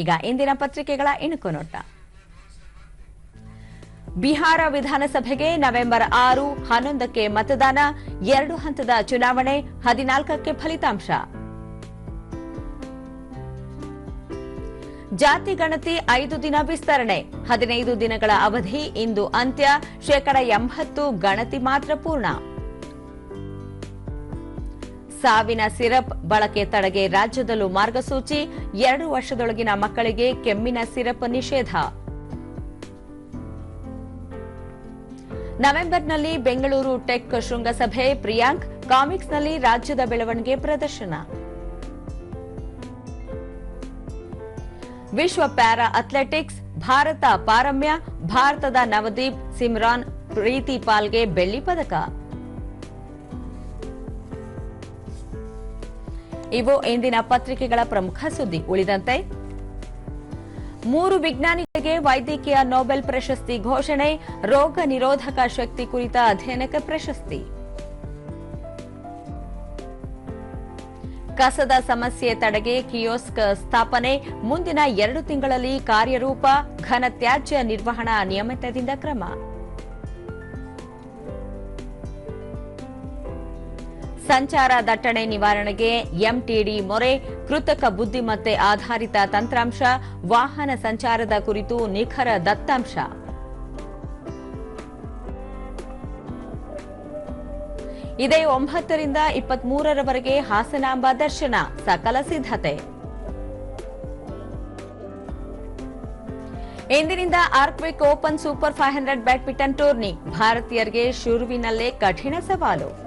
ಈಗ ಇಂದಿನ ಪತ್ರಿಕೆಗಳ ಇಣುಕು ನೋಟ. ಬಿಹಾರ ವಿಧಾನಸಭೆಗೆ ನವೆಂಬರ್ ಆರು ಹನ್ನೊಂದಕ್ಕೆ ಮತದಾನ, ಎರಡು ಹಂತದ ಚುನಾವಣೆ, ಹದಿನಾಲ್ಕಕ್ಕೆ ಫಲಿತಾಂಶ. ಜಾತಿ ಗಣತಿ ಐದು ದಿನ ವಿಸ್ತರಣೆ, ಹದಿನೈದು ದಿನಗಳ ಅವಧಿ ಇಂದು ಅಂತ್ಯ, ಶೇಕಡ ಎಂಬತ್ತು ಗಣತಿ ಮಾತ್ರ ಪೂರ್ಣ. ಸಾವಿನ ಸಿರಪ್ ಬಳಕೆ ತಡೆಗೆ ರಾಜ್ಯದಲ್ಲೂ ಮಾರ್ಗಸೂಚಿ. ಎರಡು ವರ್ಷದೊಳಗಿನ ಮಕ್ಕಳಿಗೆ ಕೆಮ್ಮಿನ ಸಿರಪ್ ನಿಷೇಧ. ನವೆಂಬರ್ನಲ್ಲಿ ಬೆಂಗಳೂರು ಟೆಕ್ ಶೃಂಗಸಭೆ. ಪ್ರಿಯಾಂಕ್, ಕಾಮಿಕ್ಸ್ನಲ್ಲಿ ರಾಜ್ಯದ ಬೆಳವಣಿಗೆ ಪ್ರದರ್ಶನ. ವಿಶ್ವ ಪ್ಯಾರಾ ಅಥ್ಲೆಟಿಕ್ಸ್, ಭಾರತ ಪಾರಮ್ಯ, ಭಾರತದ ನವದೀಪ್ ಸಿಮ್ರಾನ್, ಪ್ರೀತಿ ಪಾಲ್ಗೆ ಬೆಳ್ಳಿ ಪದಕ. ಇವು ಇಂದಿನ ಪತ್ರಿಕೆಗಳ ಪ್ರಮುಖ ಸುದ್ದಿ. ಉಳಿದಂತೆ, ಮೂರು ವಿಜ್ಞಾನಿಗಳಿಗೆ ವೈದ್ಯಕೀಯ ನೊಬೆಲ್ ಪ್ರಶಸ್ತಿ ಘೋಷಣೆ, ರೋಗ ನಿರೋಧಕ ಶಕ್ತಿ ಕುರಿತ ಅಧ್ಯಯನಕ್ಕೆ ಪ್ರಶಸ್ತಿ. ಕಸದ ಸಮಸ್ಯೆ ತಡೆಗೆ ಕಿಯೋಸ್ಕ್ ಸ್ಥಾಪನೆ, ಮುಂದಿನ ಎರಡು ತಿಂಗಳಲ್ಲಿ ಕಾರ್ಯರೂಪ, ಘನತ್ಯಾಜ್ಯ ನಿರ್ವಹಣಾ ನಿಯಮಿತದಿಂದ ಕ್ರಮ. ಸಂಚಾರ ದಟ್ಟಣೆ ನಿವಾರಣೆಗೆ ಎಂಟಿಡಿ ಮೊರೆ, ಕೃತಕ ಬುದ್ದಿಮತ್ತೆ ಆಧಾರಿತ ತಂತ್ರಾಂಶ, ವಾಹನ ಸಂಚಾರದ ಕುರಿತು ನಿಖರ ದತ್ತಾಂಶ. ಇದೇ ಒಂಬತ್ತರಿಂದ ಇಪ್ಪತ್ಮೂರರವರೆಗೆ ಹಾಸನಾಂಬ ದರ್ಶನ, ಸಕಲ ಸಿದ್ಧತೆ. ಇಂದಿನಿಂದ Arctic open super five hundred badminton tourney, ಭಾರತೀಯರಿಗೆ ಶುರುವಿನಲ್ಲೇ ಕಠಿಣ ಸವಾಲು.